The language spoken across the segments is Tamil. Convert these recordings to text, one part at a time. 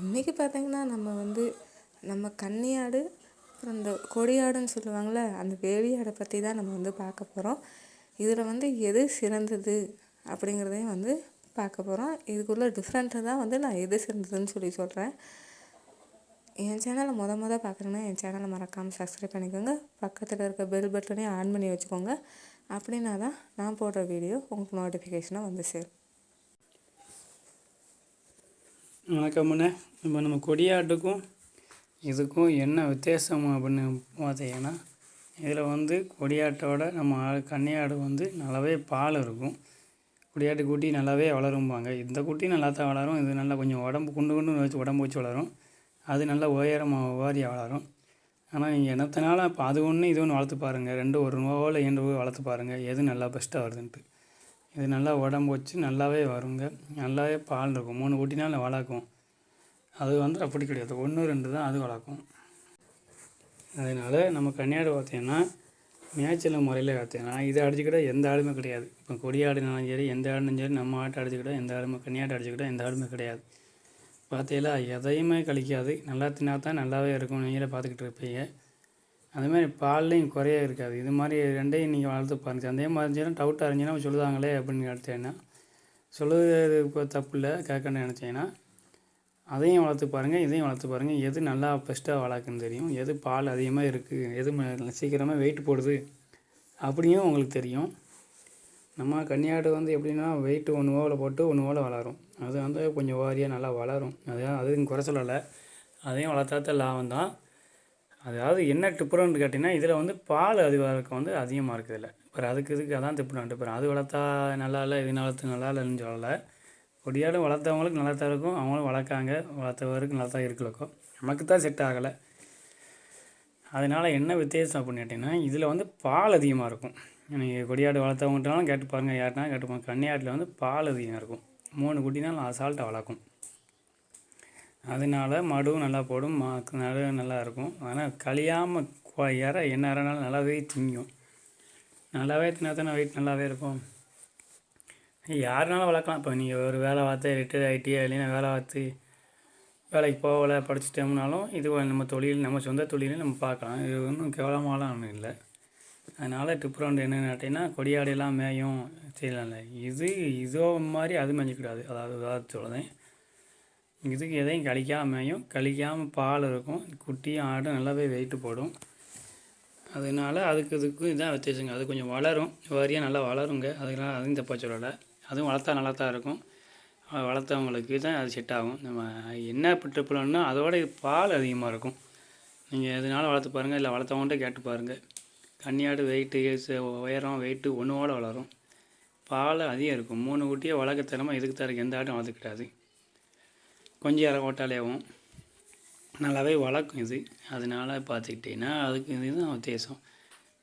இன்றைக்கி பார்த்திங்கன்னா நம்ம வந்து நம்ம கன்னியாடு அப்புறம் இந்த கொடியாடுன்னு சொல்லுவாங்கள்ல அந்த வேலியாடை பற்றி தான் நம்ம வந்து பார்க்க போகிறோம் இதில் வந்து எது சிறந்தது அப்படிங்கிறதையும் வந்து பார்க்க போகிறோம் இதுக்குள்ளே டிஃப்ரெண்ட்டு தான் வந்து நான் எது சிறந்ததுன்னு சொல்லி சொல்கிறேன் என் சேனலை மொத மொதல் பார்க்குறேன்னா என் சேனலை மறக்காமல் சப்ஸ்கிரைப் பண்ணிக்கோங்க. பக்கத்தில் இருக்க பெல் பட்டனையும் ஆன் பண்ணி வச்சுக்கோங்க. அப்படின்னா தான் நான் போடுற வீடியோ உங்களுக்கு நோட்டிஃபிகேஷனாக வந்து சேரும். வணக்கம்ண்ணே இப்போ நம்ம கொடியாட்டுக்கும் இதுக்கும் என்ன வித்தியாசம் அப்படின்னு பார்த்தீங்கன்னா இதில் வந்து கொடியாட்டோட நம்ம கன்னியாடு வந்து நல்லாவே பால் இருக்கும். கொடியாட்டு குட்டி நல்லாவே வளரும்பாங்க. இந்த குட்டி நல்லா தான் வளரும். இது நல்லா கொஞ்சம் உடம்பு குண்டு குண்டு வச்சு உடம்பு வச்சு வளரும். அது நல்லா உயரமாக ஓரியாக வளரும். ஆனால் நீங்கள் என்னத்தனால இப்போ அது ஒன்று இது ஒன்று வளர்த்து பாருங்கள் ரெண்டு ஒரு ரூபாவோ இல்லை இரண்டு ரூபா வளர்த்து பாருங்கள் எது நல்லா பெஸ்ட்டாக வருதுன்ட்டு. இது நல்லா உடம்பு வச்சு நல்லாவே வருங்க. நல்லாவே பால் இருக்கும். மூணு ஊட்டினாலும் வளர்க்கும். அது வந்து அப்படி கிடையாது. ஒன்று ரெண்டு தான் அது வளர்க்கும். அதனால் நம்ம கன்னியாடு பார்த்தீங்கன்னா மேய்ச்சல் முறையில் பார்த்தீங்கன்னா இதை அடிச்சுக்கிட்ட எந்த ஆடுமே கிடையாது. இப்போ கொடி ஆடுனாலும் சரி எந்த ஆடுனாலும் சரி நம்ம ஆட்டை அடிச்சுக்கிட்டா எந்த ஆடுமே கன்னியாடு அடிச்சுக்கிட்டா எந்த ஆடுமே கிடையாது. பார்த்தீங்களா? எதையுமே கழிக்காது. நல்லா தின்னா தான் நல்லாவே இருக்கும். நீங்களே பார்த்துக்கிட்டு இருப்பீங்க. அதுமாதிரி பால்லையும் குறைய இருக்காது. இது மாதிரி ரெண்டையும் நீங்கள் வளர்த்து பாருங்க. அதே மாதிரி இருந்துச்சுன்னா டவுட்டாக இருந்துச்சுன்னா சொல்லுதாங்களே அப்படின்னு நினச்சேன்னா சொல்லுறது இப்போ தப்பு இல்லை கேட்கணும்னு நினச்சேன்னா அதையும் வளர்த்து பாருங்கள் இதையும் வளர்த்து பாருங்கள் எது நல்லா பெஸ்ட்டாக வளர்க்குன்னு தெரியும். எது பால் அதிகமாக இருக்குது எது சீக்கிரமாக வெயிட் போடுது அப்படியும் உங்களுக்கு தெரியும். நம்ம கன்னியாடு வந்து எப்படின்னா வெயிட்டு ஒன்று ஓவில் போட்டு ஒன்று ஓவில் வளரும். அது வந்து கொஞ்சம் ஓரியாக நல்லா வளரும். அதான் அதுவும் குறை சொல்லலை. அதையும் வளர்த்தா தான் லாபம் தான். அதாவது என்ன டிஃப்ரெண்ட் கேட்டிங்கன்னா இதில் வந்து பால் அது வந்து அதிகமாக இருக்குது இல்லை இப்போ அதுக்கு இதுக்கு அதான் டிஃப்ரெண்ட் இப்போ அது வளர்த்தா நல்லா இல்லை இது வளர்த்து நல்லா இல்லைன்னு சொல்லலை. கொடியாடு வளர்த்தவங்களுக்கு நல்லா தான் இருக்கும். அவங்களும் வளர்க்காங்க. வளர்த்தவருக்கு நல்லா தான் இருக்குல்லக்கோ நமக்கு தான் செட் ஆகலை. அதனால் என்ன வித்தியாசம் அப்படின்னு கேட்டிங்கன்னா இதில் வந்து பால் அதிகமாக இருக்கும். நீங்கள் கொடியாடு வளர்த்தவங்கட்டாலும் கேட்டு பாருங்கள் யார்ட்டாலும் கேட்டு பாருங்கள் கன்னியாட்டில் வந்து பால் அதிகமாக இருக்கும். மூணு குட்டினால் அசால்ட்டாக வளர்க்கும். அதனால மடுவும் நல்லா போடும் மா நடு நல்லா இருக்கும். ஆனால் கழியாமல் இற என்ன இறனாலும் நல்லாவே திங்கும். நல்லாவே தின்னா தானே வெயிட் நல்லாவே இருக்கும். யாருனாலும் வளர்க்கலாம். இப்போ நீங்கள் ஒரு வேலை பார்த்து ரிட்டையர் ஆகிட்டே இல்லைன்னா வேலை பார்த்து வேலைக்கு போகலை படிச்சிட்டோம்னாலும் இது நம்ம தொழில் நம்ம சொந்த தொழிலும் நம்ம பார்க்கலாம். இது ஒன்றும் கேவலமாலாம் ஒன்றும் இல்லை. அதனால் டிஃப்ரெண்ட் என்னென்னு கேட்டிங்கன்னா கொடியாடையெல்லாம் மேயும். செய்யலாம்ல இது இதோ மாதிரி அது மேய்ஞ்சிக்கூடாது அதாவது உதாரணத்து சொல்லுதேன் இதுக்கு எதையும் கழிக்காமையும் கழிக்காமல் பால் இருக்கும். குட்டியும் ஆடும் நல்லாவே வெயிட்டு போடும். அதனால அதுக்கு இதுக்கும் இதுதான் வித்தியாசங்க. அது கொஞ்சம் வளரும். வாரியாக நல்லா வளருங்க. அதெல்லாம் அதையும் தப்பாக சொல்லலை. அதுவும் வளர்த்தா நல்லா தான் இருக்கும் வளர்த்தவங்களுக்கு தான் அது செட் ஆகும். நம்ம என்ன ட்ரிப்பிள்னா அதோட பால் அதிகமாக இருக்கும். நீங்கள் எதனால வளர்த்து பாருங்கள் இல்லை வளர்த்தவங்கள்ட்ட கேட்டு பாருங்கள் கன்னியாடு வெயிட்டு உயரம் வெயிட்டு ஒன்றோடு வளரும். பால் அதிகம் இருக்கும். மூணு குட்டியை வளர்க்க திறமை இதுக்கு தர எந்த ஆட்டும் வளர்த்துக்கிட்டாது கொஞ்சம் இற ஓட்டாலேயும் நல்லாவே வளர்க்கும் இது. அதனால பார்த்துக்கிட்டிங்கன்னா அதுக்கு இதுதான் வித்தியாசம்.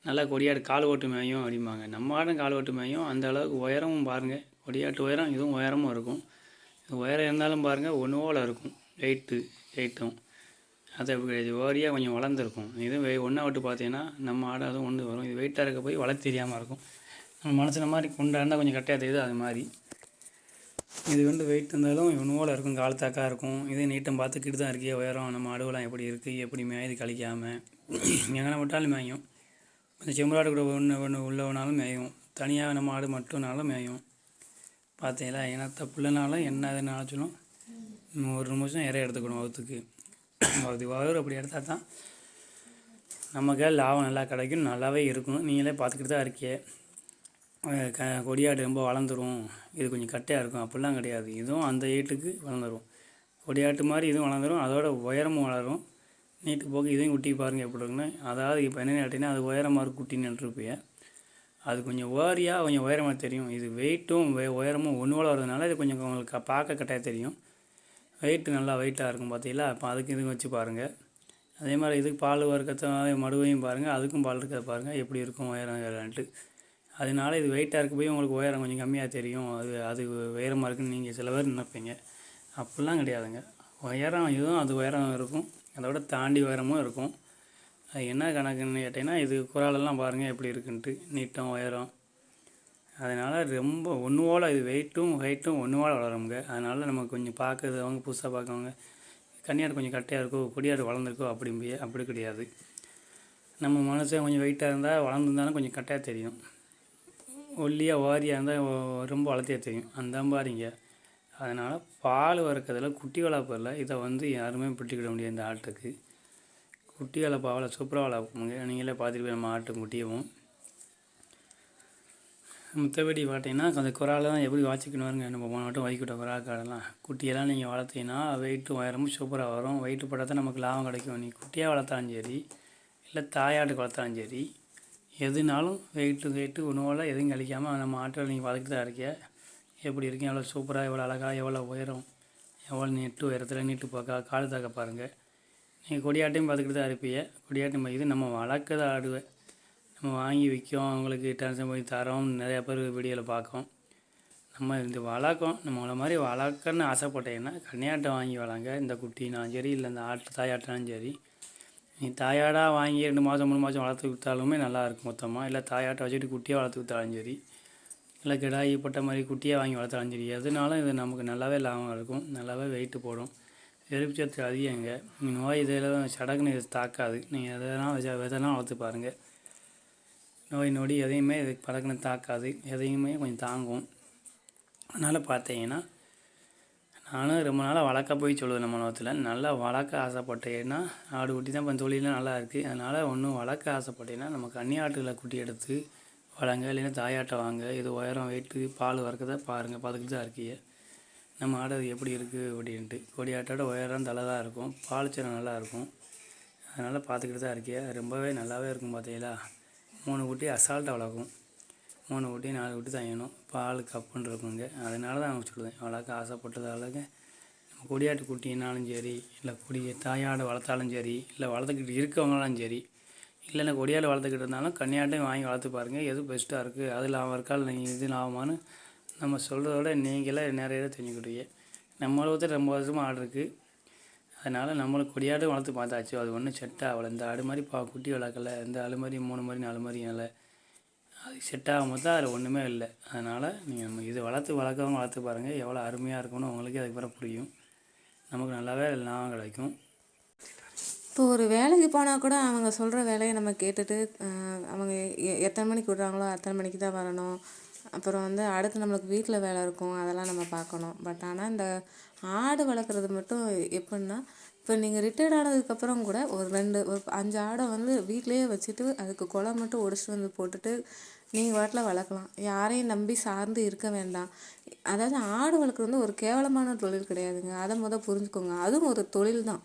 நல்லா கொடியாடு கால் ஓட்டு மேயும் அப்படிம்பாங்க. நம்ம ஆடும் கால் ஓட்டு மேயும் அந்த அளவுக்கு உயரமும் பாருங்கள் கொடியாட்டு உயரம் இதுவும் உயரமும் இருக்கும். இது உயரம் இருந்தாலும் பாருங்கள் ஒன்று இருக்கும். வெயிட்டு வெயிட்டும் அது அப்படி ஓரியாக கொஞ்சம் வளர்ந்துருக்கும். இதுவும் வெ ஒன்றா விட்டு பார்த்தீங்கன்னா நம்ம ஆடு அதுவும் ஒன்று வரும். இது வெயிட்டாக இருக்க போய் வளர்த்து தெரியாமல் இருக்கும். நம்ம மனசில் மாதிரி குண்டா இருந்தால் கொஞ்சம் கட்டையாக தெரியுது அது மாதிரி. இது வந்து வெயிட் இருந்தாலும் இவனோட இருக்கும் காலத்தாக்கா இருக்கும். இதே நீட்டம் பார்த்துக்கிட்டு தான் இருக்கே உயரம் நம்ம அடுவெலாம் எப்படி இருக்குது எப்படி மேயுது கழிக்காமல் எங்கே விட்டாலும் மேயும். இந்த செம்மராடு கூட ஒன்று ஒன்று உள்ளவனாலும் மேயும். தனியாக நம்ம ஆடு மட்டும்னாலும் மேயும். பார்த்தீங்களா ஏன்னா தப்புலனாலும் என்ன எதுனாலும் ஒரு நிமிஷம் இறைய எடுத்துக்கணும் அவத்துக்கு அது வகுறு அப்படி எடுத்தால் தான் நமக்கு லாபம் நல்லா கிடைக்கும் நல்லாவே இருக்கும் நீங்களே பார்த்துக்கிட்டு தான் இருக்கியே. க கொடியாடு ரொம்ப வளர்ந்துரும். இது கொஞ்சம் கட்டையாக இருக்கும். அப்படிலாம் கிடையாது. இதுவும் அந்த ஏட்டுக்கு வளர்ந்துரும். கொடியாட்டு மாதிரி இதுவும் வளர்ந்துரும். அதோட உயரமும் வளரும். நீட்டு போக இதையும் குட்டி பாருங்கள் எப்படி இருக்குன்னு அதாவது இப்போ என்ன கேட்டிங்கன்னா அது உயரமாக இருக்கும் குட்டி நின்றுருப்பீங்க. அது கொஞ்சம் ஓரியாக கொஞ்சம் உயரமாக தெரியும். இது வெயிட்டும் உயரமும் ஒன்று போல் வரதுனால இது கொஞ்சம் உங்களுக்கு பார்க்க கட்டாய தெரியும். வெயிட்டு நல்லா வெயிட்டாக இருக்கும் பார்த்தீங்களா? அப்போ அதுக்கு இதுவும் வச்சு பாருங்கள் அதே மாதிரி இதுக்கு பால் வறுக்கத்த மடுவையும் பாருங்கள் அதுக்கும் பால் இருக்கிறத பாருங்கள் எப்படி இருக்கும் உயரம் ஏறன்ட்டு அதனால இது வெயிட்டாக இருக்க போய் உங்களுக்கு உயரம் கொஞ்சம் கம்மியாக தெரியும். அது அது உயரமாக இருக்குன்னு நீங்கள் சில பேர் நினைப்பீங்க. அப்படிலாம் கிடையாதுங்க. உயரம் இதுவும் அது உயரம் இருக்கும். அதை விட தாண்டி உயரமும் இருக்கும். அது என்ன கணக்குன்னு கேட்டிங்கன்னா இது குறாலெல்லாம் பாருங்கள் எப்படி இருக்குன்ட்டு. நீட்டம் உயரம். அதனால் ரொம்ப ஒன்றுவோல் இது வெயிட்டும் ஹைட்டும் ஒன்று வளருங்க அதனால் நம்ம கொஞ்சம் பார்க்குறவங்க புதுசாக பார்க்கவங்க கன்னியாடு கொஞ்சம் கட்டையாக இருக்கோ கொடியாடு வளர்ந்துருக்கோ அப்படி அப்படி கிடையாது. நம்ம மனுஷன் கொஞ்சம் வெயிட்டாக இருந்தால் வளர்ந்துருந்தாலும் கொஞ்சம் கட்டையாக தெரியும். ஒல்லியாக வாரியாக இருந்தால் ரொம்ப வளர்த்தே தெரியும் அந்த பாருங்க அதனால் பால் வறுக்கிறதுல குட்டி வளர்ப்பில் இதை வந்து யாருமே பிடிச்சிக்கிட முடியாது இந்த ஆட்டுக்கு. குட்டி வளர்ப்பாவில் சூப்பராக வளர்ப்போங்க. நீங்களே பார்த்துருப்பீங்க நம்ம ஆட்டு குட்டியவும். மற்றபடி பார்த்தீங்கன்னா அந்த குறால தான் எப்படி வாச்சிக்கணுங்க நம்ம போன மட்டும் வைக்கிட்ட குறா காடெல்லாம். குட்டியெல்லாம் நீங்கள் வளர்த்தீங்கன்னா வெயிட்டு உயரமும் சூப்பராக வரும். வெயிட்டு போட்டால் தான் நமக்கு லாபம் கிடைக்கும். நீ குட்டியாக வளர்த்தாலும் சரி இல்லை தாயாட்டுக்கு வளர்த்தாலும் சரி எதுனாலும் வெயிட்டு வெயிட்டு உணவோட எதுவும் கழிக்காமல் நம்ம ஆட்டில் நீங்கள் வளர்த்து தான் இருக்கிய? எப்படி இருக்கீங்க எவ்வளோ சூப்பராக எவ்வளோ அழகாக எவ்வளோ உயரம்? எவ்வளோ நெட்டு உயரத்தில் நீட்டு பார்க்கா கால் தாக்க பாருங்கள் நீங்கள் கொடியாட்டையும் பார்த்துக்கிட்டு தான் இருப்பீங்க கொடியாட்டம் இது நம்ம வளர்க்கத ஆடுவேன் நம்ம வாங்கி விற்கும் அவங்களுக்கு டென்ஷன் போய் தரோம் நிறையா பேர் வீடியோவில் பார்க்கும். நம்ம இந்த வளர்க்கோம். நம்மளை மாதிரி வளர்க்கணும்னு ஆசைப்பட்டேன்னா கன்னியாட்டை வாங்கி வளங்க இந்த குட்டினாலும் சரி இல்லை இந்த ஆட்டு தாயாட்டினாலும் சரி நீ தாயாடாக வாங்கி ரெண்டு மாதம் மூணு மாதம் வளர்த்து கொடுத்தாலுமே நல்லாயிருக்கும் மொத்தமாக இல்லை தாயாட்டை வச்சுட்டு குட்டியாக வளர்த்து கொடுத்தாலும் சரி. இல்லை கிடாயி போட்ட மாதிரி குட்டியாக வாங்கி வளர்த்தாலும் சரி. எதுனாலும் இது நமக்கு நல்லாவே லாபம் இருக்கும். நல்லாவே வெயிட்டு போடும். எரிப்புச்சத்து அதிகங்க நோய் இதில் சடங்குன்னு இது தாக்காது. நீங்கள் எதனா வச்சா விதனா வளர்த்து பாருங்கள் நோய் நொடி எதையுமே இது படக்குன்னு தாக்காது. எதையுமே கொஞ்சம் தாங்கும். அதனால் பார்த்தீங்கன்னா நானும் ரொம்ப நாளாக வளர்க்க போய் சொல்லுவேன் நம்ம நோத்தில் நல்லா வளர்க்க ஆசைப்பட்டேன்னா ஆடு குட்டி தான் இப்போ தொழிலாம் நல்லா இருக்குது அதனால் ஒன்றும் வளர்க்க ஆசைப்பட்டேன்னா நம்ம கன்னி ஆட்டுகளை குட்டி எடுத்து வளங்க இல்லைன்னா தாயாட்டை வாங்க. இது உயரம் வெயிட்டு பால் வறக்கதை பாருங்கள் பார்த்துக்கிட்டு தான் இருக்கீங்க நம்ம ஆடு அது எப்படி இருக்குது அப்படின்ட்டு. கொடி ஆட்டோட உயரம் தலை தான் இருக்கும். பால் சரம் நல்லா இருக்கும். அதனால் பார்த்துக்கிட்டு தான் இருக்கீங்க ரொம்பவே நல்லாவே இருக்கும் பார்த்தீங்களா மூணு குட்டி அசால்ட்டாக வளர்க்கும். மூணு குட்டி நாலு குட்டி தயணும் பால் கப்புன்னு இருக்குங்க. அதனால தான் அவங்க சொல்லுவேன் வளர்க்க ஆசைப்பட்டதாலங்க நம்ம கொடியாட்டு குட்டினாலும் சரி இல்லை கொடி தாயாடு வளர்த்தாலும் சரி இல்லை வளர்த்துக்கிட்டு இருக்கவங்களாலும் சரி இல்லைன்னா கொடியாடு வளர்த்துக்கிட்டு இருந்தாலும் கன்னியாட்டையும் வாங்கி வளர்த்து பாருங்கள் எது பெஸ்ட்டாக இருக்குது அது லாபம் இருக்கா இல்லை நீங்கள் இது லாபமானு நம்ம சொல்கிறத விட நீங்களே நிறைய தெரிஞ்சுக்கிட்டீங்க. நம்மளை ஒருத்தர் ரொம்ப வருஷமாக ஆடு இருக்குது அதனால் நம்மளை கொடியாடு வளர்த்து பார்த்தாச்சு. அது ஒன்றும் செட் ஆகலை. இந்த ஆடு மாதிரி பா குட்டி வளர்க்கலை. இந்த ஆடு மாதிரி மூணு மாதிரி நாலு மாதிரி இல்லை. அது செட் ஆகாமல் தான் அதில் ஒன்றுமே இல்லை. அதனால் நீங்கள் நம்ம இது வளர்த்து வளர்க்கவங்க வளர்த்து பாருங்கள் எவ்வளோ அருமையாக இருக்கும்னு உங்களுக்கு அதுக்கப்புறம் புரியும். நமக்கு நல்லாவே லாபம் கிடைக்கும். இப்போ ஒரு வேலைக்கு போனால் கூட அவங்க சொல்கிற வேலையை நம்ம கேட்டுட்டு அவங்க எ- எத்தனை மணிக்கு விட்றாங்களோ அத்தனை மணிக்கு தான் வரணும். அப்புறம் வந்து அடுத்து நம்மளுக்கு வீட்டில் வேலை இருக்கும். அதெல்லாம் நம்ம பார்க்கணும். பட் ஆனால் இந்த ஆடு வளர்க்குறது மட்டும் எப்படின்னா இப்போ நீங்கள் ரிட்டையர்ட் ஆனதுக்கப்புறம் கூட ஒரு ரெண்டு ஒரு அஞ்சு ஆடை வந்து வீட்டிலேயே வச்சுட்டு அதுக்கு குலை மட்டும் ஒடிச்சிட்டு வந்து போட்டுட்டு நீங்கள் வாட்டில் வளர்க்கலாம். யாரையும் நம்பி சார்ந்து இருக்க வேண்டாம். அதாவது ஆடு வளர்க்குறது வந்து ஒரு கேவலமான தொழில் கிடையாதுங்க. அதை முத புரிஞ்சுக்கோங்க. அதுவும் ஒரு தொழில் தான்